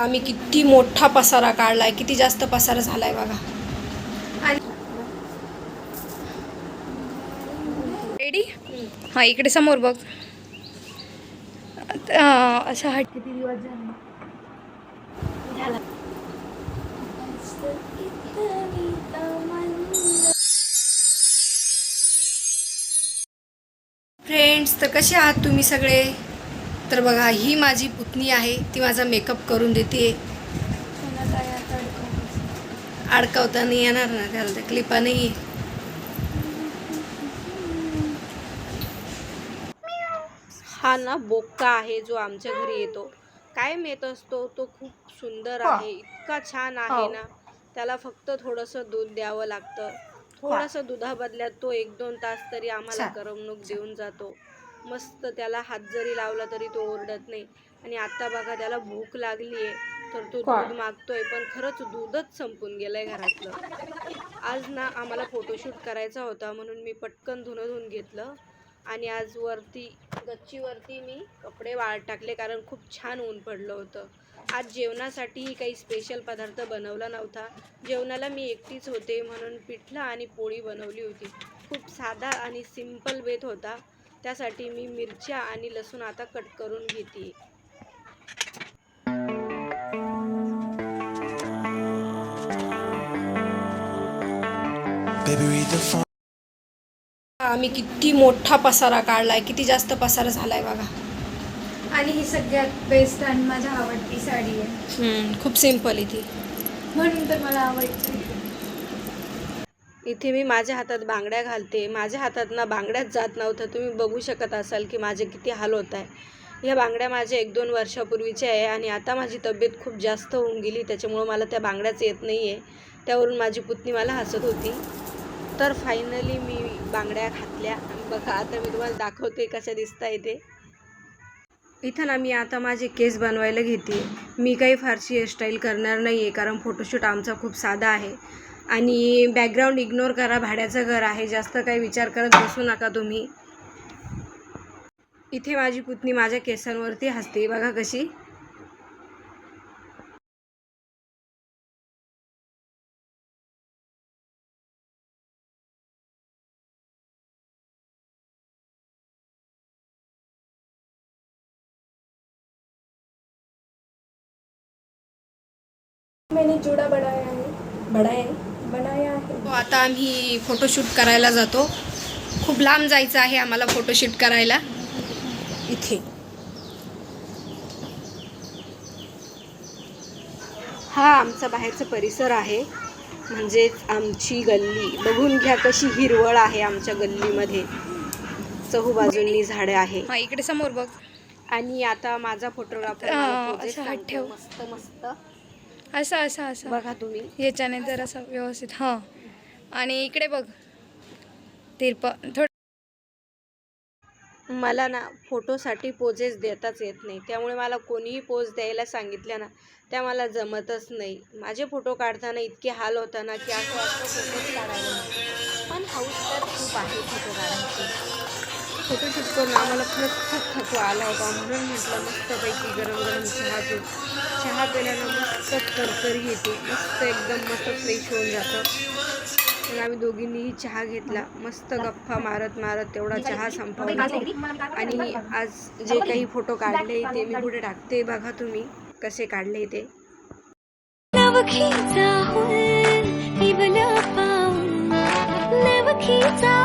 आम्ही किती मोठा पसारा काढलाय किती जास्त पसारा झालाय बघा. रेडी हा इकडे समोर बघ. अं, असं हट किती दिवस झाले? फ्रेंड्स तर कसे आहात तुम्ही सगळे? तर बघा ही माझी पुतणी आहे ती माझा मेकअप करून देते. अडकवता नाही येणार ना त्याला त्या क्लिपा नाही हा ना बोक्का आहे जो आमच्या घरी येतो. कायम येत असतो तो खूप सुंदर आहे इतका छान आहे ना. त्याला फक्त थोडंसं दूध द्यावं लागतं. थोडंसं दुधाबदल्यात तो एक दोन तास तरी आम्हाला करमणूक देऊन जातो. मस्त त्याला हात जरी लावला तरी तो ओरडत नाही. आणि आता बघा त्याला भूक लागली आहे तर तो दूध मागतोय पण खरंच दूधच संपून गेलंय घरातलं. आज ना आम्हाला फोटोशूट करायचा होता म्हणून मी पटकन धुणं धुवून घेतलं. आणि आज वरती गच्चीवरती मी कपडे वाळत टाकले कारण खूप छान ऊन पडलं होतं. आज जेवणासाठी काही स्पेशल पदार्थ बनवला नव्हता. जेवणाला मी एकटीच होते म्हणून पिठलं आणि पोळी बनवली होती. खूप साधा आणि सिंपल बेत होता. त्यासाठी मी मिरच्या आणि लसूण आता कट करून घेते. आम्ही किती मोठा पसारा काढलाय किती जास्त पसारा झालाय बघा. आणि ही सगळ्यात बेस्ट आणि माझ्या आवडती साडी आहे. हम्म, खूप सिंपल आहे ती. म्हणून तर मला आवडते. इथे मी माझ्या हातात बांगड्या घालते. माझ्या हातात ना बांगड्याच जात नव्हतं. तुम्ही बघू शकत असाल की माझे किती हाल होत आहे. ह्या बांगड्या माझ्या एक दोन वर्षापूर्वीच्या आहे आणि आता माझी तब्येत खूप जास्त होऊन गेली. त्याच्यामुळं मला त्या बांगड्याच येत नाही आहे त्यावरून माझी पुतणी मला हसत होती. तर फायनली मी बांगड्या घातल्या. बघा आता मी तुम्हाला दाखवते कशा दिसता येते. इथं ना मी आता माझे केस बनवायला घेते. मी काही फारशी हेअरस्टाईल करणार नाही आहे कारण फोटोशूट आमचा खूप साधा आहे. आणि बॅकग्राऊंड इग्नोर करा भाड्याचं घर आहे जास्त काही विचार करत बसू नका तुम्ही. इथे माझी पुतणी माझ्या केसांवरती हसते बघा कशी. मैंने जुडा बढ़ाया है। बडा है? बनाया है। आता आम्ही फोटोशूट करायला जातो. खूप लांब जायचं आहे आम्हाला फोटोशूट करायला. इथे. हा आमचा बाहेरचा परिसर आहे. म्हणजेच आमची गल्ली. बघून घ्या कशी हिरवळ आहे आमच्या गल्लीमध्ये. चहूबाजूंनी झाडे आहे. इकडे समोर बघ. आणि आता माझा फोटोग्राफर ठेव. मस्त मस्त. असं असं असं. बघा तुम्ही. याच्याने जर असं व्यवस्थित हां. आणि इकडे बघ. तिरप थोडं मला ना फोटोसाठी पोजेस देताच येत नाही. त्यामुळे मला कोणीही पोज द्यायला सांगितल्या ना त्या मला जमतच नाही. माझे फोटो काढताना इतके हाल होता ना की असं वाटतं फोटोच काढायला. पण हाऊस तर खूप आहे फोटो काढायची. फोटोशूट करून आम्हाला खरंच खूप थकवा आला होता. म्हणून म्हटलं मस्तपैकी गरम गरम चहा पिऊ. चहा पिल्यानं मस्त तरतरी येते. मस्त एकदम मस्त फ्रेश होऊन जातं. मग आम्ही दोघींनीही चहा घेतला. मस्त गप्पा मारत मारत तेवढा चहा संपवला. आणि आज जे काही फोटो काढले ते मी पुढे टाकते. बघा तुम्ही कसे काढले ते. नवखीचा